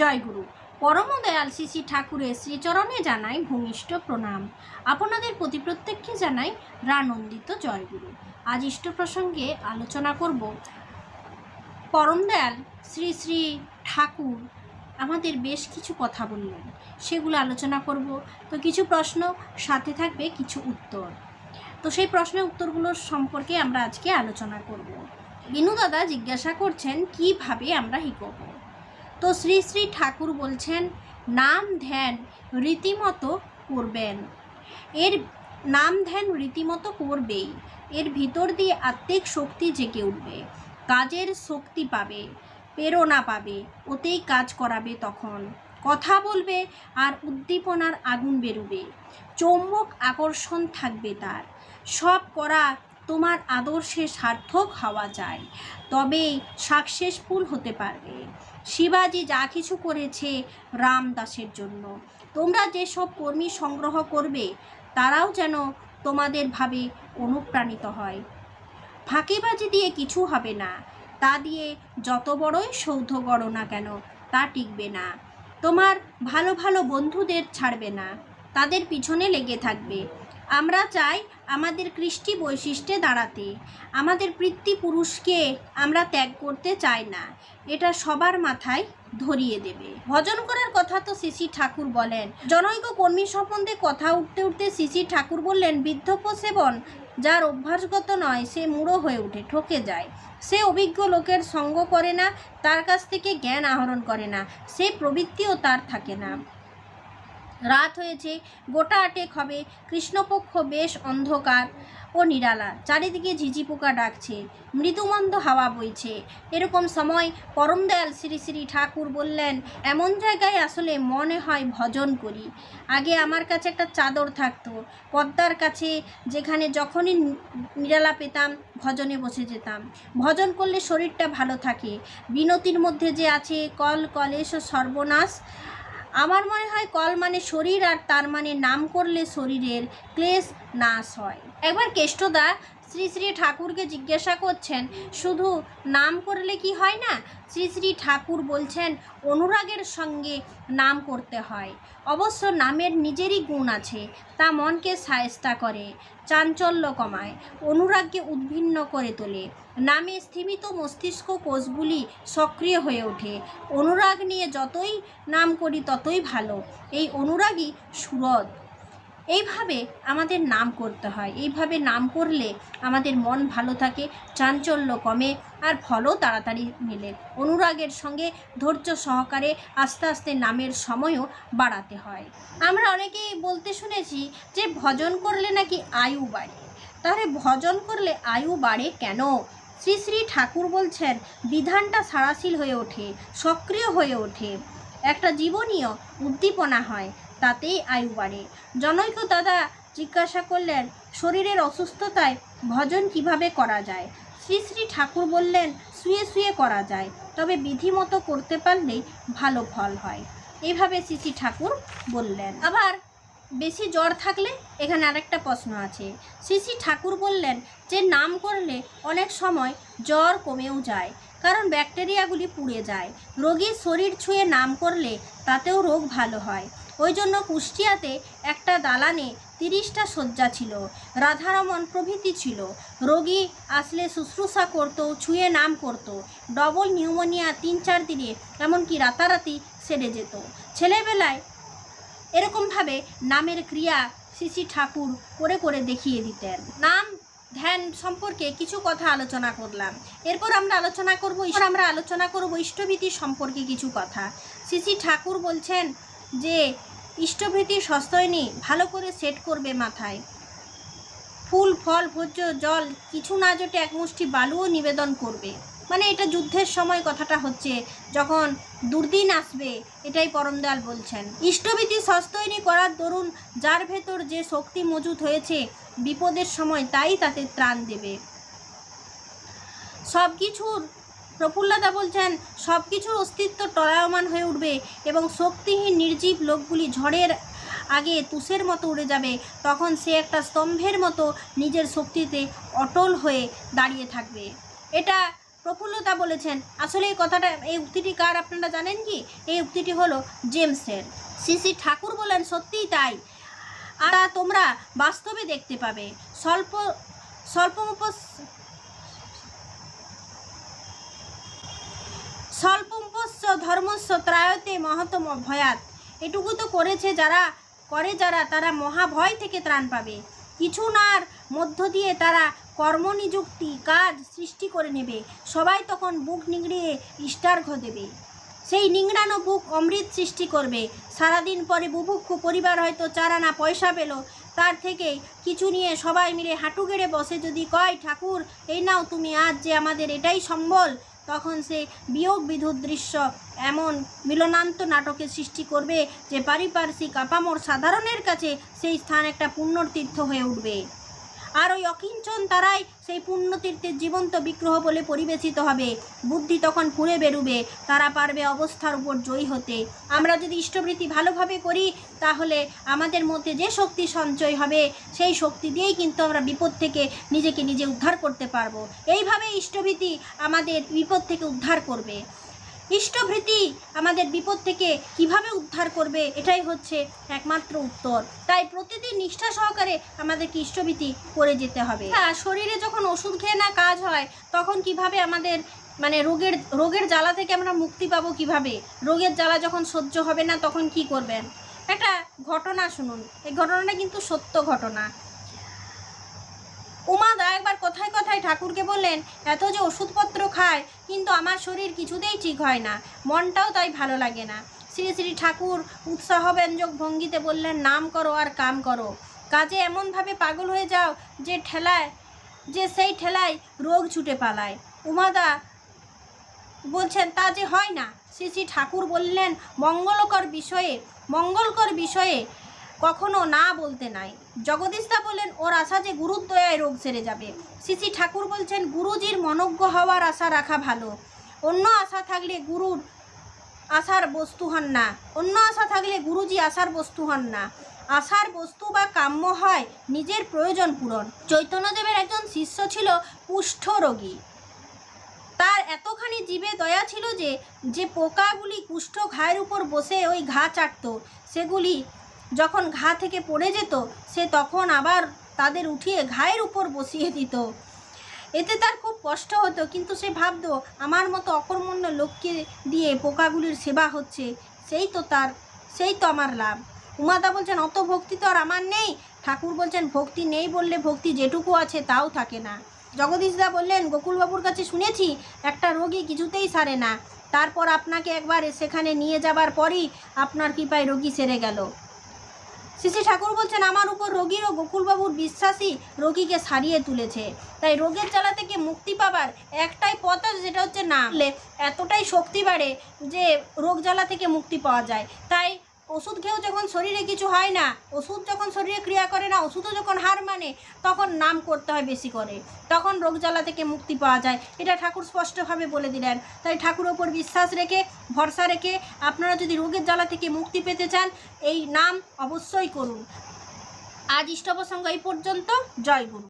জয়গুরু। পরম দয়াল শ্রী ঠাকুরের শ্রীচরণে জানাই ভূমিষ্ঠ প্রণাম। আপনাদের প্রতি প্রত্যেককে জানাই রানন্দিত জয়গুরু। আজ ইষ্ট প্রসঙ্গে আলোচনা করব। পরম দয়াল শ্রী শ্রী ঠাকুর আমাদের বেশ কিছু কথা বললেন। সেগুলো আলোচনা করব। তো কিছু প্রশ্ন, সাথে থাকবে কিছু উত্তর। তো সেই প্রশ্নের উত্তরগুলোর সম্পর্কে আমরা আজকে আলোচনা করব। বিনু দাদা জিজ্ঞাসা করছেন, কীভাবে আমরা হিকব তো শ্রী শ্রী ঠাকুর বলছেন, নাম ধ্যান রীতিমতো করবেন। এর নাম ধ্যান রীতিমতো করবেই। এর ভিতর দিয়ে আত্মিক শক্তি জেগে উঠবে, কাজের শক্তি পাবে, প্রেরণা পাবে, ওতেই কাজ করাবে তখন। কথা বলবে আর উদ্দীপনার আগুন বেরোবে, চৌম্বক আকর্ষণ থাকবে তার। সব করা তোমার আদর্শে সার্থক হওয়া যায়, তবেই সাকসেসফুল হতে পারবে। শিবাজি যা কিছু করেছে রামদাসের জন্য। তোমরা যেসব কর্মী সংগ্রহ করবে, তারাও যেন তোমাদের ভাবে অনুপ্রাণিত হয়। ফাঁকিবাজি দিয়ে কিছু হবে না। তা দিয়ে যত বড়ই সৌধ গড়ো না কেন, তা টিকবে না। তোমার ভালো ভালো বন্ধুদের ছাড়বে না। তাদের পিছনে লেগে থাকবে। আমরা চাই আমাদের কৃষ্টি বৈশিষ্ট্যে দাঁড়াতে। আমাদের পিতৃপুরুষকে আমরা ত্যাগ করতে চাই না। এটা সবার মাথায় ধরিয়ে দেবে। ভজন করার কথা তো শিশি ঠাকুর বলেন। জনৈক কর্মী সম্বন্ধে কথা উঠতে উঠতে শিশি ঠাকুর বললেন বৃদ্ধপ্য সেবন যার অভ্যাসগত নয়, সে মূঢ় হয়ে ওঠে, ঠকে যায়। সে অভিজ্ঞ লোকের সঙ্গ করে না, তার কাছ থেকে জ্ঞান আহরণ করে না। সে প্রবৃত্তিও তার থাকে না। রাত হয়েছে, গোটা আটেক হবে, কৃষ্ণপক্ষ বেশ অন্ধকার ও নিরালা। চারিদিকে ঝিঝি পোকা ডাকছে, মৃদুমন্দ হাওয়া বইছে। এরকম সময় পরম দয়াল শ্রী শ্রী ঠাকুর বললেন, এমন জায়গায় আসলে মনে হয় ভজন করি। আগে আমার কাছে একটা চাদর থাকতো, পদ্মার কাছে যেখানে যখনই নিরালা পেতাম, ভজনে বসে যেতাম। ভজন করলে শরীরটা ভালো থাকে। বিনতির মধ্যে যে আছে, কল কলেশ সর্বনাশ আমার মনে হয় কল মানে শরীর আর তার মানে নাম করলে শরীরের ক্লেশ নাশ হয়। একবার কেষ্টদা শ্রী শ্রী ঠাকুরকে জিজ্ঞাসা করছেন, শুধু নাম করলে কি হয় না? শ্রী শ্রী ঠাকুর বলছেন, অনুরাগের সঙ্গে নাম করতে হয়। অবশ্য নামের নিজেরই গুণ আছে, তা মনকে সায়স্তা করে, চাঞ্চল্য কমায়, অনুরাগকে উদ্ভিন্ন করে তোলে। নামে স্থিমিত মস্তিষ্ক কোষগুলি সক্রিয় হয়ে ওঠে। অনুরাগ নিয়ে যতই নাম করি ততই ভালো। এই অনুরাগই সুরদ এইভাবে আমাদের নাম করতে হয়। এইভাবে নাম করলে আমাদের মন ভালো থাকে, চাঞ্চল্য কমে আর ফলও তাড়াতাড়ি মেলে। অনুরাগের সঙ্গে ধৈর্য সহকারে আস্তে আস্তে নামের সময়ও বাড়াতে হয়। আমরা অনেকেই বলতে শুনেছি যে, ভজন করলে নাকি আয়ু বাড়ে? তাহলে ভজন করলে আয়ু বাড়ে কেন? শ্রী শ্রী ঠাকুর বলছেন, বিধানটা সারাশীল হয়ে ওঠে, সক্রিয় হয়ে ওঠে। একটা জীবনীয় উদ্দীপনা হয়। তাতেই আয়ু বাড়ে। জনৈক দাদা জিজ্ঞাসা করলেন, শরীরের অসুস্থতায় ভজন কীভাবে করা যায়? শ্রী শ্রী ঠাকুর বললেন, শুয়ে শুয়ে করা যায়, তবে বিধিমতো করতে পারলেই ভালো ফল হয়। এইভাবে শ্রী শ্রী ঠাকুর বললেন। আবার বেশি জ্বর থাকলে এখানে আরেকটা প্রশ্ন আছে। শ্রী শ্রী ঠাকুর বললেন, যে নাম করলে অনেক সময় জ্বর কমেও যায়, কারণ ব্যাকটেরিয়াগুলি পুড়ে যায়। রোগীর শরীর ছুঁয়ে নাম করলে তাতেও রোগ ভালো হয়। ওই জন্য কুষ্টিয়াতে একটা দালানে তিরিশটা শয্যা ছিল, রাধারমন প্রভৃতি ছিল। রোগী আসলে শুশ্রূষা করতো, ছুঁয়ে নাম করতো ডবল নিউমোনিয়া তিন চার দিনে, এমনকি রাতারাতি সেরে যেত। ছেলেবেলায় এরকমভাবে নামের ক্রিয়া শ্রী ঠাকুর করে করে দেখিয়ে দিতেন। নাম ধ্যান সম্পর্কে কিছু কথা আলোচনা করলাম। এরপর আমরা আলোচনা করব আমরা আলোচনা করব ইষ্টভীতি সম্পর্কে কিছু কথা। শ্রী ঠাকুর বলছেন যে ইষ্টভীতি সস্তয়নি, ভালো করে সেট করবে মাথায়। ফুল, ফল, ভোজ্য, জল, কিছু না জোটে এক মুষ্টি বালুও নিবেদন করবে। মানে এটা যুদ্ধের সময় কথাটা হচ্ছে, যখন দুর্দিন আসবে, এটাই পরমদয়াল বলছেন। ইষ্টভীতি সস্তয়নি করার দরুন যার ভেতর যে শক্তি মজুত হয়েছে, বিপদের সময় তাই তাতে ত্রাণ দেবে। সব কিছুর প্রফুল্লদা বলছেন সব কিছুর অস্তিত্ব টলায়মান হয়ে উঠবে এবং শক্তিহীন নির্জীব লোকগুলি ঝড়ের আগে তুষের মতো উড়ে যাবে। তখন সে একটা স্তম্ভের মতো নিজের শক্তিতে অটল হয়ে দাঁড়িয়ে থাকবে। এটা প্রফুল্লতা বলেছেন। আসলে এই কথাটা, এই উক্তিটি কার আপনারা জানেন কি? এই উক্তিটি হলো জেমসের। শ্রী শ্রী ঠাকুর বলেন, সত্যিই তাই। আর তোমরা বাস্তবে দেখতে পাবে। স্বল্প স্বল্প স্বল্পম্পস্য ধর্মস্য ত্রায়তে মহতম ভয়াত। এটুকু তো করেছে যারা, করে যারা, তারা মহাভয় থেকে ত্রাণ পাবে। কিছু নার মধ্য দিয়ে তারা কর্মনিযুক্তি কাজ সৃষ্টি করে নেবে। সবাই তখন বুক নিংড়িয়ে ইষ্টার্ঘ দেবে। সেই নিংড়ানো বুক অমৃত সৃষ্টি করবে। সারাদিন পরে বুভুক্ষ পরিবার হয়তো চারানা পয়সা পেল। তার থেকে কিছু নিয়ে সবাই মিলে হাঁটু গেড়ে বসে যদি কয়, ঠাকুর, এই নাও তুমি, আজ যে আমাদের এটাই সম্বল তখন সে বিয়োগ বিধুর দৃশ্য এমন মিলনান্ত নাটকের সৃষ্টি করবে যে পারিপার্শ্বিক আপামর সাধারণের কাছে সেই স্থান একটা পুণ্যর তীর্থ হয়ে উঠবে। আর ওই অকিঞ্চন তারাই সেই পুণ্যতীর্থের জীবন্ত বিগ্রহ বলে পরিবেশিত হবে। বুদ্ধি তখন ফুঁড়ে বেরুবে, তারা পারবে অবস্থার উপর জয়ী হতে। আমরা যদি ইষ্টবৃত্তি ভালোভাবে করি, তাহলে আমাদের মধ্যে যে শক্তি সঞ্চয় হবে, সেই শক্তি দিয়েই কিন্তু আমরা বিপদ থেকে নিজেকে নিজে উদ্ধার করতে পারব। এইভাবে ইষ্টভীতি আমাদের বিপদ থেকে উদ্ধার করবে। ইষ্টভৃতি আমাদের বিপদ থেকে কীভাবে উদ্ধার করবে? এটাই হচ্ছে একমাত্র উত্তর। তাই প্রতিদিন নিষ্ঠা সহকারে আমাদেরকে ইষ্টভীতি করে যেতে হবে। হ্যাঁ শরীরে যখন ওষুধ খেয়ে না কাজ হয়, তখন কীভাবে আমাদের মানে রোগের রোগের জ্বালা থেকে আমরা মুক্তি পাবো কীভাবে? রোগের জ্বালা যখন সহ্য হবে না, তখন কি করবেন? একটা ঘটনা শুনুন। এই ঘটনাটা কিন্তু সত্য ঘটনা। উমাদা একবার কথায় কথায় ঠাকুরকে বললেন, এত যে ওষুধপত্র খায় কিন্তু আমার শরীর কিছুতেই ঠিক হয় না। মনটাও তাই ভালো লাগে না। শ্রী শ্রী ঠাকুর উৎসাহব্যঞ্জক ভঙ্গিতে বললেন, নাম করো আর কাম করো। কাজে এমনভাবে পাগল হয়ে যাও যে ঠেলায়, যে সেই ঠেলায় রোগ ছুটে পালায়। উমাদা বলছেন, তা যে হয় না। শ্রী শ্রী ঠাকুর বললেন, মঙ্গলকর বিষয়ে মঙ্গলকর বিষয়ে কখনো না বলতে নাই। জগদীশদা বললেন, ওর আশা যে গুরুদ্বয়ায় রোগ সেরে যাবে। শ্রী ঠাকুর বলছেন, গুরুজির মনজ্ঞ হওয়ার আশা রাখা ভালো। অন্য আশা থাকলে গুরুর আশার বস্তু হন না। অন্য আশা থাকলে গুরুজি আশার বস্তু হন না। আশার বস্তু বা কাম্য হয় নিজের প্রয়োজন পূরণ। চৈতন্যদেবের একজন শিষ্য ছিল কুষ্ঠ রোগী। তার এতখানি জীবে দয়া ছিল যে যে পোকাগুলি কুষ্ঠ ঘায়ের উপর বসে ওই ঘা চাটত, সেগুলি যখন ঘা থেকে পড়ে যেত, সে তখন আবার তাদের উঠিয়ে ঘায়ের উপর বসিয়ে দিত। এতে তার খুব কষ্ট হতো, কিন্তু সে ভাবতো, আমার মতো অকর্মণ্য লোককে দিয়ে পোকাগুলির সেবা হচ্ছে, সেই তো তার, সেই তো আমার লাভ। উমাদা বলছেন, অত ভক্তি তো আর আমার নেই। ঠাকুর বলছেন, ভক্তি নেই বললে ভক্তি যেটুকু আছে তাও থাকে না। জগদীশদা বললেন, গোকুলবাবুর কাছে শুনেছি, একটা রোগী কিছুতেই সারে না। তারপর আপনাকে একবার সেখানে নিয়ে যাবার পরই আপনার কৃপায় রোগী সেরে গেল। শ্রী ঠাকুর বলছেন, আমার উপর রোগীর ও গোকুলবাবুর বিশ্বাসী রোগীকে সারিয়ে তুলেছে। তাই রোগের জ্বালা থেকে মুক্তি পাবার একটাই পথ আছে যেটা হচ্ছে না এতটাই শক্তি বাড়ে যে রোগ জ্বালা থেকে মুক্তি পাওয়া যায়। তাই ওষুধ খেয়েও যখন শরীরে কিছু হয় না, ওষুধ যখন শরীরে ক্রিয়া করে না, ওষুধও যখন হার মানে তখন নাম করতে হয় বেশি করে। তখন রোগ জ্বালা থেকে মুক্তি পাওয়া যায়। এটা ঠাকুর স্পষ্টভাবে বলে দিলেন। তাই ঠাকুর ওপর বিশ্বাস রেখে, ভরসা রেখে আপনারা যদি রোগের জ্বালা থেকে মুক্তি পেতে চান, এই নাম অবশ্যই করুন। আজ ইষ্টপ্রসঙ্গ এই পর্যন্ত। জয় গুরু।